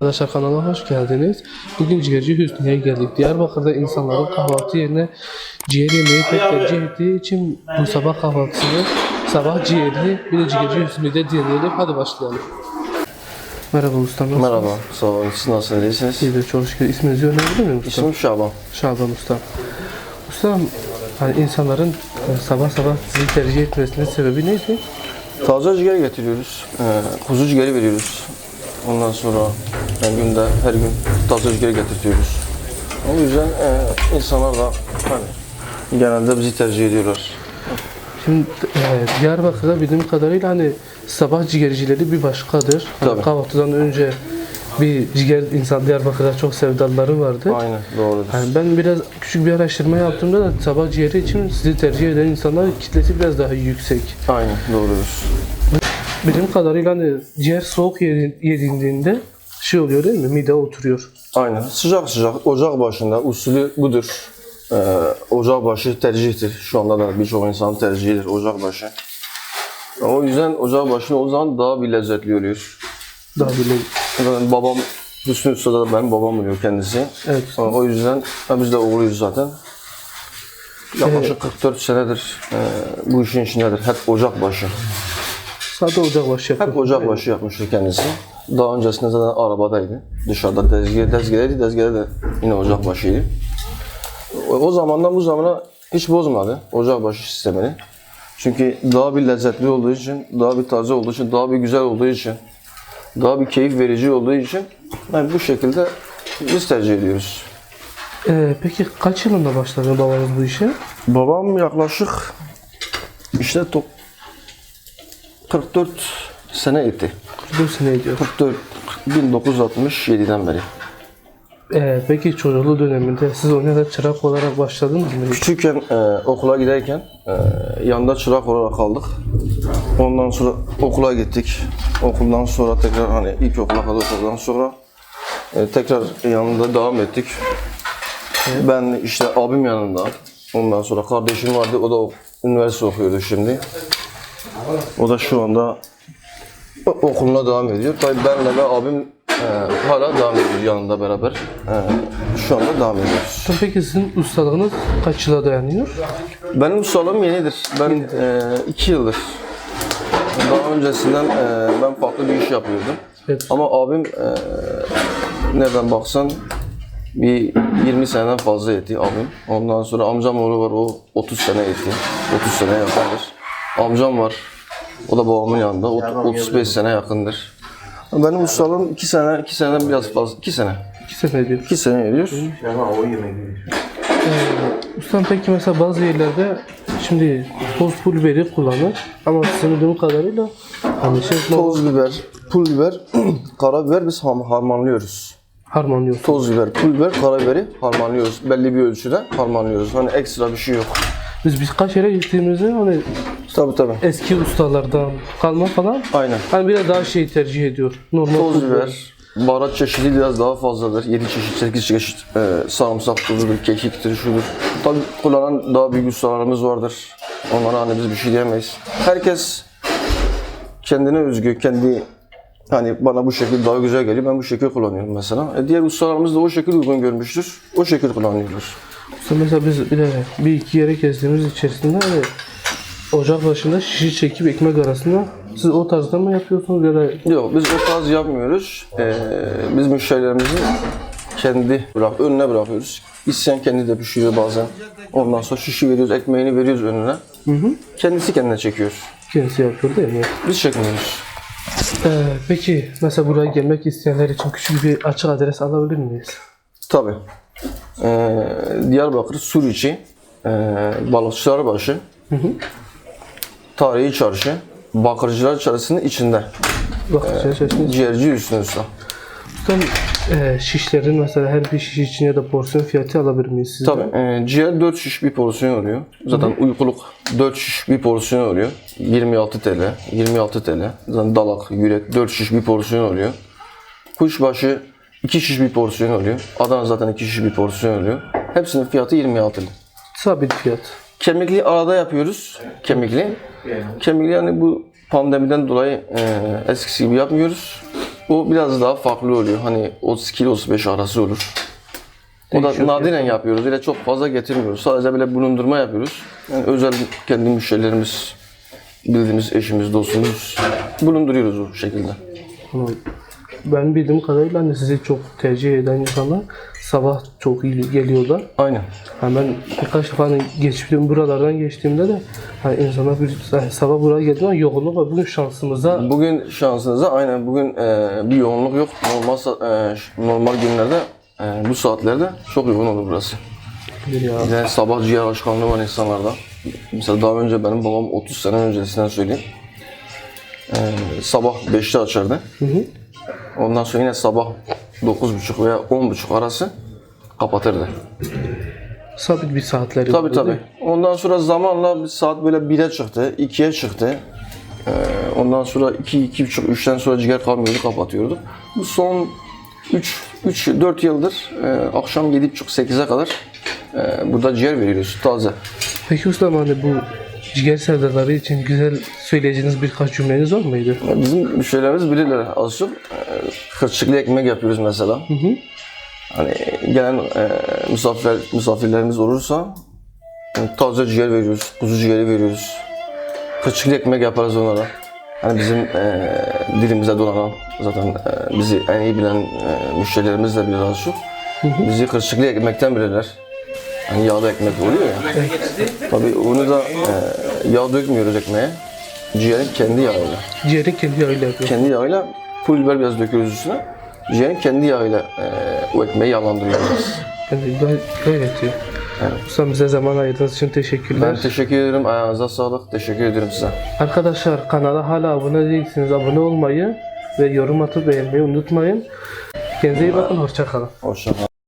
Arkadaşlar kanala hoş geldiniz. Bugün ciğerci Hüsnü'ye geldik. Diyarbakır'da insanların kahvaltı yerine ciğer yemeği pek tercih ettiği için bu sabah kahvaltısını sabah ciğerli bir de ciğerci Hüsnü'de deneyelim. Hadi başlayalım. Merhaba usta. nasılsın? Merhaba, sağ olun. Siz nasılsınız? İyisiniz? İyidir çok şükür. İsminizi öğrenebilir miyim usta? İsmim Şaban. Şaban usta. Ustam, hani insanların e, sabah sabah sizi tercih etmesinin sebebi neydi? Taze ciğer getiriyoruz. Ee, kuzu ciğeri veriyoruz. Ondan sonra yani günde her gün taze ciğer getirtiyoruz. O yüzden e, insanlar da hani genelde bizi tercih ediyorlar. Şimdi e, Diyarbakır'da bildiğim kadarıyla hani sabah ciğercileri bir başkadır. Hani Tabii. kahvaltıdan önce bir ciğer insan Diyarbakır'da çok sevdalıları vardı. Aynen, doğrudur. Yani ben biraz küçük bir araştırma yaptığımda da sabah ciğeri için sizi tercih eden insanlar kitlesi biraz daha yüksek. Aynen, doğrudur. Bildiğim kadarıyla hani ciğer soğuk yedi- yediğinde şey oluyor değil mi? Mide oturuyor. Aynen. Sıcak sıcak, ocak başında usulü budur. Ee, ocak başı tercihtir. Şu anda da birçok insanın tercihidir ocak başı. O yüzden ocak başında o zaman daha bir lezzetli oluyor. Daha böyle Zaten babam Hüsnü Usta da benim babam oluyor kendisi. evet. O- yüzden biz de oğluyuz zaten. Yaklaşık 44 senedir e, bu işin içindedir. Hep ocak başı. Sade ocak başı Hep yapıyor. ocak başı yapmıştır kendisi. Daha öncesinde zaten arabadaydı. Dışarıda tezgah, tezgahıydı. Tezgahda da yine ocak başıydı. O, o zamandan bu zamana hiç bozmadı ocak başı sistemini. Çünkü daha bir lezzetli olduğu için, daha bir taze olduğu için, daha bir güzel olduğu için, daha bir keyif verici olduğu için yani bu şekilde biz tercih ediyoruz. Ee, peki kaç yılında başladı babanız bu işe? Babam yaklaşık işte to- 44 sene etti. 44 sene ediyor. 44 1967'den beri. Ee, peki çocukluğu döneminde siz o da çırak olarak başladınız mı? Küçükken e, okula giderken e, yanında çırak olarak kaldık. Ondan sonra okula gittik. Okuldan sonra tekrar hani ilk okula kadar okuldan sonra e, tekrar yanında devam ettik. Ben işte abim yanında. Ondan sonra kardeşim vardı. O da üniversite okuyordu şimdi. O da şu anda okuluna devam ediyor. Tabii benle ve abim e, hala devam ediyor yanında beraber. E, şu anda devam ediyoruz. Peki sizin ustalığınız kaç yıla dayanıyor? Benim ustalığım yenidir. Ben e, iki yıldır. Daha öncesinden e, ben farklı bir iş yapıyordum. Evet. Ama abim e, nereden baksan bir 20 seneden fazla etti abim. Ondan sonra amcam oğlu var o 30 sene etti. 30 sene yakındır. Amcam var. O da babamın yanında. O- 35 sene yakındır. Benim ustalığım 2 sene, 2 seneden biraz fazla. 2 sene. İki sene ediyor. 2 sene ediyor. Ee, ustam peki mesela bazı yerlerde şimdi toz pul biberi kullanır ama sizin bildiğim kadarıyla hani şey Toz biber, pul biber, karabiber biz ham- harmanlıyoruz. harmanlıyor. Toz biber, pul biber, karabiberi harmanlıyoruz. Belli bir ölçüde harmanlıyoruz. Hani ekstra bir şey yok. Biz birkaç yere gittiğimizde hani Tabii tabii. eski ustalardan kalma falan Aynen. hani biraz daha şey tercih ediyor. Normal Toz pul biber, baharat çeşidi biraz daha fazladır. 7 çeşit, 8 çeşit e, sarımsak tuzudur, kekiktir, şudur. Tabii kullanan daha büyük ustalarımız vardır. Onlara hani biz bir şey diyemeyiz. Herkes kendine özgü, kendi hani bana bu şekil daha güzel geliyor. Ben bu şekil kullanıyorum mesela. E, diğer ustalarımız da o şekil uygun görmüştür. O şekil kullanıyorlar. Usta mesela biz bir de bir iki yere gezdiğimiz içerisinde hani ocak başında şişi çekip ekmek arasında siz o tarzda mı yapıyorsunuz ya da Yok biz o tarz yapmıyoruz. Ee, biz müşterilerimizi kendi bırak, önüne bırakıyoruz. İsteyen kendi de pişiriyor bazen. Ondan sonra şişi veriyoruz, ekmeğini veriyoruz önüne. Kendisi kendine çekiyor. kendisi yapıyor değil mi? Biz çekmiyoruz. Ee, peki mesela buraya gelmek isteyenler için küçük bir açık adres alabilir miyiz? Tabii. Ee, Diyarbakır Suriçi, ee, Balıkçılar Başı, Tarihi Çarşı, Bakırcılar Çarşısı'nın içinde. Bak içerisinde Ciğerci Hüsnü Usta. Ustam, e, şişlerin mesela her bir şiş için ya da porsiyon fiyatı alabilir miyiz sizden? Tabii. E, ciğer 4 şiş bir porsiyon oluyor. Zaten uykuluk 4 şiş bir porsiyon oluyor. 26 TL. 26 TL. Zaten dalak, yürek 4 şiş bir porsiyon oluyor. Kuşbaşı 2 şiş bir porsiyon oluyor. Adana zaten 2 şiş bir porsiyon oluyor. Hepsinin fiyatı 26 lira. Sabit fiyat. Kemikli arada yapıyoruz. Kemikli. Kemikli yani bu pandemiden dolayı e, eskisi gibi yapmıyoruz. O biraz daha farklı oluyor. Hani 32 ile 35 arası olur. O da nadiren yapıyoruz. Öyle çok fazla getirmiyoruz. Sadece böyle bulundurma yapıyoruz. Yani özel kendi müşterilerimiz, bildiğimiz eşimiz, dostumuz bulunduruyoruz o şekilde. Ben bildiğim kadarıyla hani sizi çok tercih eden insanlar sabah çok iyi geliyorlar. Aynen. Yani ben birkaç defa hani geçtiğim buralardan geçtiğimde de hani insanlar bir hani sabah buraya geldiğinde yoğunluk var. Bugün şansımıza Bugün şansınıza aynen bugün e, bir yoğunluk yok. Normal e, normal günlerde e, bu saatlerde çok yoğun olur burası. ya. Yani sabah ciğer alışkanlığı var insanlarda. Mesela daha önce benim babam 30 sene öncesinden söyleyeyim. E, sabah 5'te açardı. Ondan sonra yine sabah 9.30 veya 10.30 arası kapatırdı. Sabit bir saatleri Tabii vardı, tabii. Ondan sonra zamanla bir saat böyle 1'e çıktı, 2'ye çıktı. Ee, ondan sonra 2, iki, 2.30, 3'ten sonra ciğer kalmıyordu, kapatıyorduk. Bu son 3, 3 4 yıldır e, akşam 7.30, 8'e kadar e, burada ciğer veriyoruz, taze. Peki hani bu ciğer sevdaları için güzel söyleyeceğiniz birkaç cümleniz var mıydı? Bizim müşterilerimiz bilirler az çok. E, kırçıklı ekmek yapıyoruz mesela. Hani gelen e, misafir, misafirlerimiz olursa e, taze ciğer veriyoruz, kuzu ciğeri veriyoruz. Kırçıklı ekmek yaparız onlara. Hani bizim e, dilimize dolanan, zaten e, bizi en iyi bilen e, müşterilerimiz de bilir az çok. Bizi kırçıklı ekmekten bilirler. Hani yağlı ekmek oluyor ya. Tabii onu da e, yağ dökmüyoruz ekmeğe. Ciğerin kendi yağıyla Ciğeri kendi yağıyla yapıyor. kendi yağıyla pul biber biraz döküyoruz üstüne. Ciğerin kendi yağıyla e, o ekmeği yağlandırıyoruz. Yani gay- gayet iyi. Ustam bize zaman ayırdığınız için teşekkürler. Ben teşekkür ederim. Ayağınıza sağlık. Teşekkür ederim size. Arkadaşlar kanala hala abone değilsiniz. Abone olmayı ve yorum atıp beğenmeyi unutmayın. Kendinize iyi bakın. Hoşça kalın. Hoşçakalın.